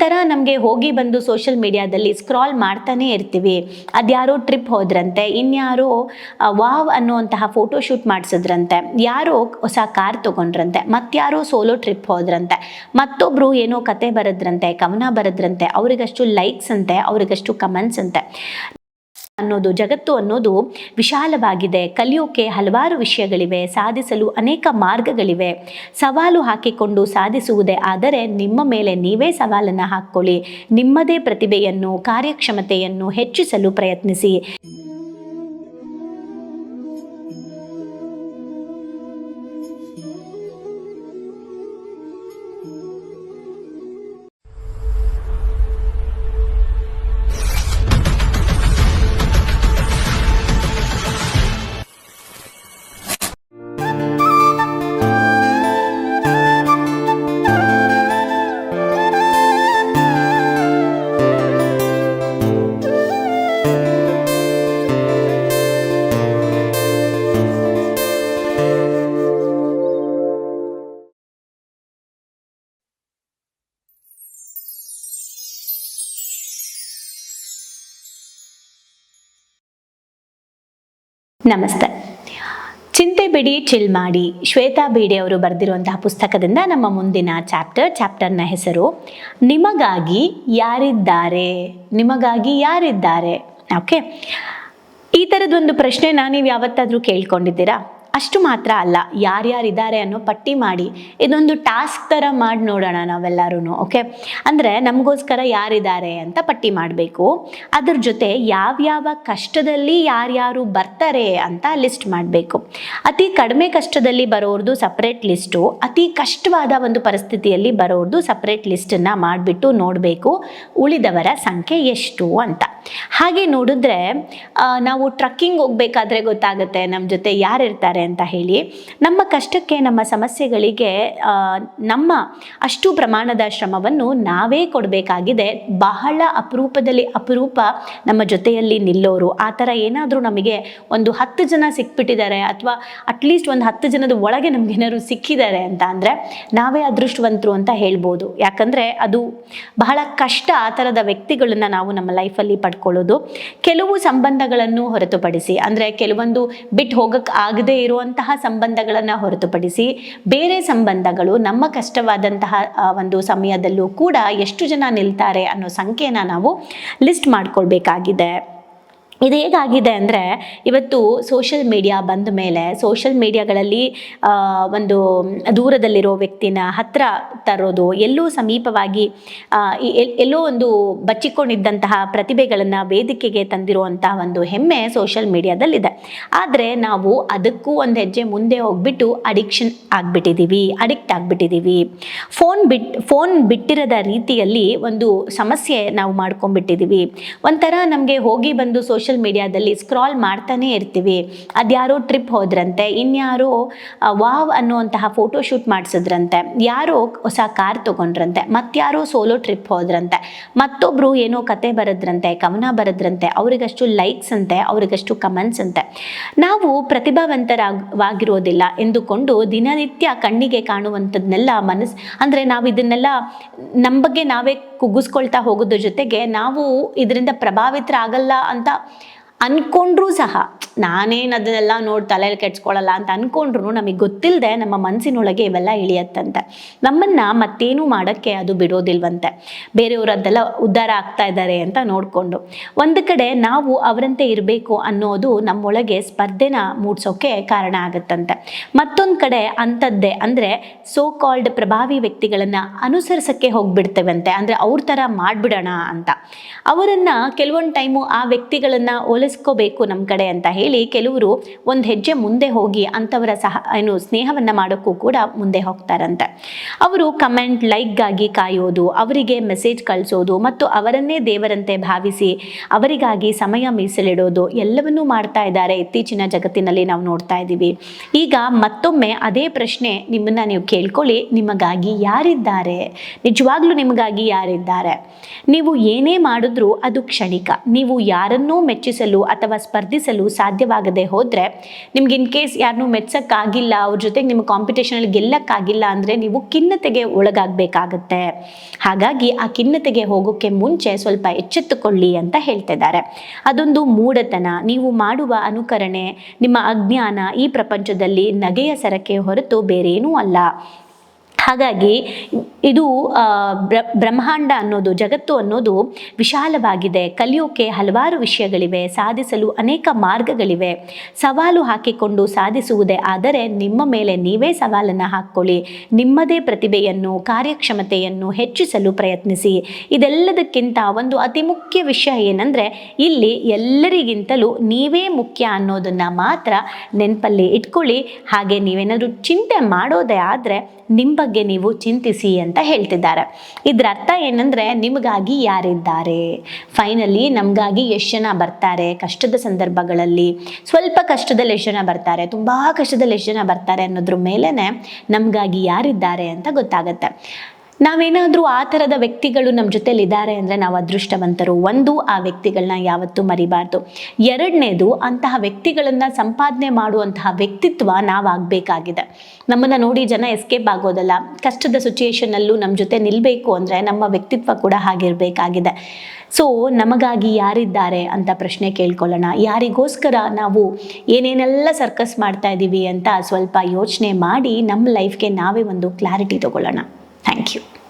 ಒಂಥರ ನಮಗೆ ಹೋಗಿ ಬಂದು ಸೋಷಿಯಲ್ ಮೀಡಿಯಾದಲ್ಲಿ ಸ್ಕ್ರಾಲ್ ಮಾಡ್ತಾನೆ ಇರ್ತೀವಿ. ಅದ್ಯಾರೋ ಟ್ರಿಪ್ ಹೋದ್ರಂತೆ, ಇನ್ಯಾರೋ ವಾವ್ ಅನ್ನುವಂತಹ ಫೋಟೋ ಶೂಟ್ ಮಾಡಿಸಿದ್ರಂತೆ, ಯಾರೋ ಹೊಸ ಕಾರ್ ತಗೊಂಡ್ರಂತೆ ಮತ್ತಾರೋ ಸೋಲೋ ಟ್ರಿಪ್ ಹೋದ್ರಂತೆ ಮತ್ತೊಬ್ಬರು ಏನೋ ಕತೆ ಬರದ್ರಂತೆ, ಕವನ ಬರೆದ್ರಂತೆ, ಅವರಿಗಷ್ಟು ಲೈಕ್ಸ್ ಅಂತೆ, ಅವರಿಗಷ್ಟು ಕಮೆಂಟ್ಸ್ ಅಂತೆ. ಅನ್ನೋದು, ಜಗತ್ತು ಅನ್ನೋದು ವಿಶಾಲವಾಗಿದೆ. ಕಲಿಯೋಕೆ ಹಲವಾರು ವಿಷಯಗಳಿವೆ, ಸಾಧಿಸಲು ಅನೇಕ ಮಾರ್ಗಗಳಿವೆ. ಸವಾಲು ಹಾಕಿಕೊಂಡು ಸಾಧಿಸುವುದೇ ಆದರೆ ನಿಮ್ಮ ಮೇಲೆ ನೀವೇ ಸವಾಲನ್ನು ಹಾಕ್ಕೊಳ್ಳಿ. ನಿಮ್ಮದೇ ಪ್ರತಿಭೆಯನ್ನು, ಕಾರ್ಯಕ್ಷಮತೆಯನ್ನು ಹೆಚ್ಚಿಸಲು ಪ್ರಯತ್ನಿಸಿ. ನಮಸ್ತೆ. ಚಿಂತೆ ಬಿಡಿ ಚಿಲ್ ಮಾಡಿ, ಶ್ವೇತಾ ಬೇಡಿ ಅವರು ಬರೆದಿರುವಂತಹ ಪುಸ್ತಕದಿಂದ ನಮ್ಮ ಮುಂದಿನ ಚಾಪ್ಟರ್ ಚಾಪ್ಟರ್ನ ಹೆಸರು, ನಿಮಗಾಗಿ ಯಾರಿದ್ದಾರೆ? ನಿಮಗಾಗಿ ಯಾರಿದ್ದಾರೆ? ಓಕೆ ಈ ಥರದೊಂದು ಪ್ರಶ್ನೆನ ನೀವು ಯಾವತ್ತಾದರೂ ಕೇಳ್ಕೊಂಡಿದ್ದೀರಾ? ಅಷ್ಟು ಮಾತ್ರ ಅಲ್ಲ, ಯಾರ್ಯಾರಿದ್ದಾರೆ ಅನ್ನೋ ಪಟ್ಟಿ ಮಾಡಿ, ಇದೊಂದು ಟಾಸ್ಕ್ ಥರ ಮಾಡಿ ನೋಡೋಣ ನಾವೆಲ್ಲರೂ ಓಕೆ ಅಂದರೆ ನಮಗೋಸ್ಕರ ಯಾರಿದ್ದಾರೆ ಅಂತ ಪಟ್ಟಿ ಮಾಡಬೇಕು. ಅದ್ರ ಜೊತೆ ಯಾವ್ಯಾವ ಕಷ್ಟದಲ್ಲಿ ಯಾರ್ಯಾರು ಬರ್ತಾರೆ ಅಂತ ಲಿಸ್ಟ್ ಮಾಡಬೇಕು. ಅತಿ ಕಡಿಮೆ ಕಷ್ಟದಲ್ಲಿ ಬರೋರ್ದು ಸಪ್ರೇಟ್ ಲಿಸ್ಟು ಅತಿ ಕಷ್ಟವಾದ ಒಂದು ಪರಿಸ್ಥಿತಿಯಲ್ಲಿ ಬರೋರ್ದು ಸಪ್ರೇಟ್ ಲಿಸ್ಟನ್ನು ಮಾಡಿಬಿಟ್ಟು ನೋಡಬೇಕು ಉಳಿದವರ ಸಂಖ್ಯೆ ಎಷ್ಟು ಅಂತ. ಹಾಗೆ ನೋಡಿದ್ರೆ ನಾವು ಟ್ರಕ್ಕಿಂಗ್ ಹೋಗ್ಬೇಕಾದ್ರೆ ಗೊತ್ತಾಗುತ್ತೆ ನಮ್ಮ ಜೊತೆ ಯಾರಿರ್ತಾರೆ ಅಂತ ಹೇಳಿ. ನಮ್ಮ ಕಷ್ಟಕ್ಕೆ, ನಮ್ಮ ಸಮಸ್ಯೆಗಳಿಗೆ ನಮ್ಮ ಅಷ್ಟು ಪ್ರಮಾಣದ ಶ್ರಮವನ್ನು ನಾವೇ ಕೊಡಬೇಕಾಗಿದೆ. ಬಹಳ ಅಪರೂಪದಲ್ಲಿ ಅಪರೂಪ ನಮ್ಮ ಜೊತೆಯಲ್ಲಿ ನಿಲ್ಲೋರು. ಆ ಥರ ಏನಾದರೂ ನಮಗೆ ಒಂದು ಹತ್ತು ಜನ ಸಿಕ್ಬಿಟ್ಟಿದ್ದಾರೆ ಅಥವಾ ಅಟ್ಲೀಸ್ಟ್ ಒಂದು ಹತ್ತು ಜನದ ಒಳಗೆ ನಮಗೇನಾದ್ರು ಸಿಕ್ಕಿದ್ದಾರೆ ಅಂತ ಅಂದರೆ, ನಾವೇ ಅದೃಷ್ಟವಂತರು ಅಂತ ಹೇಳ್ಬೋದು. ಯಾಕಂದರೆ ಅದು ಬಹಳ ಕಷ್ಟ ಆ ಥರದ ವ್ಯಕ್ತಿಗಳನ್ನ ನಾವು ನಮ್ಮ ಲೈಫಲ್ಲಿ ಪಡ್ಕೊಳ್ಳೋದು ಕೆಲವು ಸಂಬಂಧಗಳನ್ನು ಹೊರತುಪಡಿಸಿ, ಅಂದರೆ ಕೆಲವೊಂದು ಬಿಟ್ಟು ಹೋಗಕ್ಕೆ ಆಗದೇ ಇರುವಂತಹ ಸಂಬಂಧಗಳನ್ನು ಹೊರತುಪಡಿಸಿ, ಬೇರೆ ಸಂಬಂಧಗಳು ನಮ್ಮ ಕಷ್ಟವಾದಂತಹ ಒಂದು ಸಮಯದಲ್ಲೂ ಕೂಡ ಎಷ್ಟು ಜನ ನಿಲ್ತಾರೆ ಅನ್ನೋ ಸಂಖ್ಯೆನ ನಾವು ಲಿಸ್ಟ್ ಮಾಡ್ಕೊಳ್ಬೇಕಾಗಿದೆ. ಇದು ಹೇಗಾಗಿದೆ ಅಂದರೆ ಇವತ್ತು ಸೋಷಿಯಲ್ ಮೀಡಿಯಾ ಬಂದ ಮೇಲೆ ಸೋಷಿಯಲ್ ಮೀಡಿಯಾಗಳಲ್ಲಿ ಒಂದು ದೂರದಲ್ಲಿರೋ ವ್ಯಕ್ತಿನ ಹತ್ತಿರ ತರೋದು, ಎಲ್ಲೂ ಸಮೀಪವಾಗಿ ಎಲ್ಲೋ ಒಂದು ಬಚ್ಚಿಕೊಂಡಿದ್ದಂತಹ ಪ್ರತಿಭೆಗಳನ್ನು ವೇದಿಕೆಗೆ ತಂದಿರುವಂತಹ ಒಂದು ಹೆಮ್ಮೆ ಸೋಷಿಯಲ್ ಮೀಡಿಯಾದಲ್ಲಿದೆ ಆದರೆ ನಾವು ಅದಕ್ಕೂ ಒಂದು ಹೆಜ್ಜೆ ಮುಂದೆ ಹೋಗ್ಬಿಟ್ಟು ಅಡಿಕ್ಷನ್ ಆಗಿಬಿಟ್ಟಿದ್ದೀವಿ ಅಡಿಕ್ಟ್ ಆಗಿಬಿಟ್ಟಿದ್ದೀವಿ ಫೋನ್ ಬಿಟ್ ಫೋನ್ ಬಿಟ್ಟಿರದ ರೀತಿಯಲ್ಲಿ ಒಂದು ಸಮಸ್ಯೆ ನಾವು ಮಾಡ್ಕೊಂಡ್ಬಿಟ್ಟಿದ್ದೀವಿ ಒಂಥರ ನಮಗೆ ಹೋಗಿ ಬಂದು ಸೋಷಿಯಲ್ ಮೀಡಿಯಾದಲ್ಲಿ ಸ್ಕ್ರಾಲ್ ಮಾಡ್ತಾನೆ ಇರ್ತೀವಿ. ಅದ್ಯಾರೋ ಟ್ರಿಪ್ ಹೋದ್ರಂತೆ, ಇನ್ಯಾರೋ ವಾವ್ ಅನ್ನುವಂತಹ ಫೋಟೋ ಶೂಟ್ ಮಾಡಿಸಿದ್ರಂತೆ. ಯಾರೋ ಹೊಸ ಕಾರ್ ತಗೊಂಡ್ರಂತೆ ಮತ್ತಾರೋ ಸೋಲೋ ಟ್ರಿಪ್ ಹೋದ್ರಂತೆ. ಮತ್ತೊಬ್ರು ಏನೋ ಕತೆ ಬರದ್ರಂತೆ ಕವನ ಬರದ್ರಂತೆ, ಅವರಿಗಷ್ಟು ಲೈಕ್ಸ್ ಅಂತೆ, ಅವರಿಗಷ್ಟು ಕಮೆಂಟ್ಸ್ ಅಂತೆ. ನಾವು ಪ್ರತಿಭಾವಂತರಾಗಿರೋದಿಲ್ಲ ಎಂದುಕೊಂಡು ದಿನನಿತ್ಯ ಕಣ್ಣಿಗೆ ಕಾಣುವಂಥದ್ದನ್ನೆಲ್ಲ ಮನಸ್ಸು ಅಂದರೆ ನಾವು ಇದನ್ನೆಲ್ಲ ನಮ್ಮ ಬಗ್ಗೆ ನಾವೇ ಕುಗ್ಗಿಸ್ಕೊಳ್ತಾ ಹೋಗೋದ್ರ ಜೊತೆಗೆ ನಾವು ಇದರಿಂದ ಪ್ರಭಾವಿತರಾಗಲ್ಲ ಅಂತ ಅನ್ಕೊಂಡ್ರೂ ಸಹ ನಾನೇನು ಅದನ್ನೆಲ್ಲ ನೋಡಿ ತಲೆಯಲ್ಲಿ ಕೆಡ್ಸ್ಕೊಳ್ಳಲ್ಲ ಅಂತ ಅನ್ಕೊಂಡ್ರು ನಮಗೆ ಗೊತ್ತಿಲ್ಲದೆ ನಮ್ಮ ಮನಸ್ಸಿನೊಳಗೆ ಇವೆಲ್ಲ ಇಳಿಯತ್ತಂತೆ. ನಮ್ಮನ್ನು ಮತ್ತೇನು ಮಾಡೋಕ್ಕೆ ಅದು ಬಿಡೋದಿಲ್ವಂತೆ. ಬೇರೆಯವರದ್ದೆಲ್ಲ ಉದ್ಧಾರ ಆಗ್ತಾ ಇದ್ದಾರೆ ಅಂತ ನೋಡಿಕೊಂಡು. ಒಂದು ಕಡೆ ನಾವು ಅವರಂತೆ ಇರಬೇಕು ಅನ್ನೋದು ನಮ್ಮೊಳಗೆ ಸ್ಪರ್ಧೆನ ಮೂಡಿಸೋಕೆ ಕಾರಣ ಆಗುತ್ತಂತೆ. ಮತ್ತೊಂದು ಕಡೆ ಅಂಥದ್ದೇ ಅಂದರೆ ಸೋ ಕಾಲ್ಡ್ ಪ್ರಭಾವಿ ವ್ಯಕ್ತಿಗಳನ್ನು ಅನುಸರಿಸೋಕ್ಕೆ ಹೋಗ್ಬಿಡ್ತೇವಂತೆ. ಅಂದರೆ ಅವ್ರ ಥರ ಮಾಡಿಬಿಡೋಣ ಅಂತ. ಅವರನ್ನು ಕೆಲವೊಂದು ಟೈಮು ಆ ವ್ಯಕ್ತಿಗಳನ್ನು ಹೋಲಿಸ್ಕೋಬೇಕು ನಮ್ಮ ಕಡೆ ಅಂತ ಹೇಳಿ ಕೆಲವರು ಒಂದು ಹೆಜ್ಜೆ ಮುಂದೆ ಹೋಗಿ ಅಂಥವರ ಸಹ, ಏನು, ಸ್ನೇಹವನ್ನು ಮಾಡೋಕ್ಕೂ ಕೂಡ ಮುಂದೆ ಹೋಗ್ತಾರಂತೆ. ಅವರು ಕಮೆಂಟ್ ಲೈಕ್ಗಾಗಿ ಕಾಯೋದು, ಅವರಿಗೆ ಮೆಸೇಜ್ ಕಳಿಸೋದು ಮತ್ತು ಅವರನ್ನೇ ದೇವರಂತೆ ಭಾವಿಸಿ ಅವರಿಗಾಗಿ ಸಮಯ ಮೀಸಲಿಡೋದು ಎಲ್ಲವನ್ನೂ ಮಾಡ್ತಾ ಇದ್ದಾರೆ ಇತ್ತೀಚಿನ ಜಗತ್ತಿನಲ್ಲಿ ನಾವು ನೋಡ್ತಾ ಇದ್ದೀವಿ. ಈಗ ಮತ್ತೊಮ್ಮೆ ಅದೇ ಪ್ರಶ್ನೆ ನಿಮ್ಮನ್ನ ನೀವು ಕೇಳ್ಕೊಳ್ಳಿ, ನಿಮಗಾಗಿ ಯಾರಿದ್ದಾರೆ? ನಿಜವಾಗ್ಲೂ ನಿಮಗಾಗಿ ಯಾರಿದ್ದಾರೆ? ನೀವು ಏನೇ ಮಾಡಿದ್ರೂ ಅದು ಕ್ಷಣಿಕ. ನೀವು ಯಾರನ್ನೂ ಮೆಚ್ಚಿಸಲು ಅಥವಾ ಸ್ಪರ್ಧಿಸಲು ಸಾಧ್ಯವಾಗದೆ ಹೋದರೆ ನಿಮ್ಗೆ ಇನ್ ಕೇಸ್ ಯಾರನ್ನೂ ಮೆಚ್ಚಕ್ಕಾಗಿಲ್ಲ ಅವ್ರ ಜೊತೆಗೆ ನಿಮ್ಮ ಕಾಂಪಿಟೇಷನಲ್ಲಿ ಗೆಲ್ಲಕ್ಕಾಗಿಲ್ಲ ಅಂದರೆ ನೀವು ಖಿನ್ನತೆಗೆ ಒಳಗಾಗಬೇಕಾಗತ್ತೆ. ಹಾಗಾಗಿ ಆ ಖಿನ್ನತೆಗೆ ಹೋಗೋಕ್ಕೆ ಮುಂಚೆ ಸ್ವಲ್ಪ ಎಚ್ಚೆತ್ತುಕೊಳ್ಳಿ ಅಂತ ಹೇಳ್ತಿದ್ದಾರೆ. ಅದೊಂದು ಮೂಢತನ. ನೀವು ಮಾಡುವ ಅನುಕರಣೆ, ನಿಮ್ಮ ಅಜ್ಞಾನ ಈ ಪ್ರಪಂಚದಲ್ಲಿ ನಗೆಯ ಸರಕೆ ಹೊರತು ಬೇರೇನೂ ಅಲ್ಲ. ಹಾಗಾಗಿ ಇದು ಬ್ರ- ಬ್ರಹ್ಮಾಂಡ ಅನ್ನೋದು, ಜಗತ್ತು ಅನ್ನೋದು ವಿಶಾಲವಾಗಿದೆ. ಕಲಿಯೋಕೆ ಹಲವಾರು ವಿಷಯಗಳಿವೆ, ಸಾಧಿಸಲು ಅನೇಕ ಮಾರ್ಗಗಳಿವೆ. ಸವಾಲು ಹಾಕಿಕೊಂಡು ಸಾಧಿಸುವುದೇ ಆದರೆ ನಿಮ್ಮ ಮೇಲೆ ನೀವೇ ಸವಾಲನ್ನು ಹಾಕ್ಕೊಳ್ಳಿ. ನಿಮ್ಮದೇ ಪ್ರತಿಭೆಯನ್ನು, ಕಾರ್ಯಕ್ಷಮತೆಯನ್ನು ಹೆಚ್ಚಿಸಲು ಪ್ರಯತ್ನಿಸಿ. ಇದೆಲ್ಲದಕ್ಕಿಂತ ಒಂದು ಅತಿ ಮುಖ್ಯ ವಿಷಯ ಏನಂದರೆ, ಇಲ್ಲಿ ಎಲ್ಲರಿಗಿಂತಲೂ ನೀವೇ ಮುಖ್ಯ ಅನ್ನೋದನ್ನು ಮಾತ್ರ ನೆನಪಲ್ಲಿ ಇಟ್ಕೊಳ್ಳಿ. ಹಾಗೆ ನೀವೇನಾದರೂ ಚಿಂತೆ ಮಾಡೋದೇ ಆದರೆ, ನಿಮ್ಮ ಬಗ್ಗೆ ನೀವು ಚಿಂತಿಸಿ ಅಂತ ಹೇಳ್ತಿದ್ದಾರೆ. ಇದ್ರ ಅರ್ಥ ಏನಂದ್ರೆ ನಿಮಗಾಗಿ ಯಾರಿದ್ದಾರೆ? ಫೈನಲಿ ನಮಗಾಗಿ ಎಷ್ಟು ಜನ ಬರ್ತಾರೆ? ಕಷ್ಟದ ಸಂದರ್ಭಗಳಲ್ಲಿ ಸ್ವಲ್ಪ ಕಷ್ಟದಲ್ಲಿ ಎಷ್ಟು ಜನ ಬರ್ತಾರೆ? ತುಂಬಾ ಕಷ್ಟದಲ್ಲಿ ಎಷ್ಟು ಜನ ಬರ್ತಾರೆ ಅನ್ನೋದ್ರ ಮೇಲೇ ನಮಗಾಗಿ ಯಾರಿದ್ದಾರೆ ಅಂತ ಗೊತ್ತಾಗುತ್ತೆ. ನಾವೇನಾದರೂ ಆ ಥರದ ವ್ಯಕ್ತಿಗಳು ನಮ್ಮ ಜೊತೆಲಿ ಇದ್ದಾರೆ ಅಂದರೆ ನಾವು ಅದೃಷ್ಟವಂತರು. ಒಂದು, ಆ ವ್ಯಕ್ತಿಗಳನ್ನ ಯಾವತ್ತೂ ಮರಿಬಾರ್ದು. ಎರಡನೇದು, ಅಂತಹ ವ್ಯಕ್ತಿಗಳನ್ನು ಸಂಪಾದನೆ ಮಾಡುವಂತಹ ವ್ಯಕ್ತಿತ್ವ ನಾವಾಗಬೇಕಾಗಿದೆ. ನಮ್ಮನ್ನು ನೋಡಿ ಜನ ಎಸ್ಕೇಪ್ ಆಗೋದಲ್ಲ. ಕಷ್ಟದ ಸಿಚುಯೇಷನಲ್ಲೂ ನಮ್ಮ ಜೊತೆ ನಿಲ್ಲಬೇಕು ಅಂದರೆ ನಮ್ಮ ವ್ಯಕ್ತಿತ್ವ ಕೂಡ ಹಾಗಿರಬೇಕಾಗಿದೆ. ಸೊ ನಮಗಾಗಿ ಯಾರಿದ್ದಾರೆ ಅಂತ ಪ್ರಶ್ನೆ ಕೇಳ್ಕೊಳ್ಳೋಣ. ಯಾರಿಗೋಸ್ಕರ ನಾವು ಏನೇನೆಲ್ಲ ಸರ್ಕಸ್ ಮಾಡ್ತಾ ಇದ್ದೀವಿ ಅಂತ ಸ್ವಲ್ಪ ಯೋಚನೆ ಮಾಡಿ ನಮ್ಮ ಲೈಫ್ಗೆ ನಾವೇ ಒಂದು ಕ್ಲಾರಿಟಿ ತಗೊಳ್ಳೋಣ. Thank you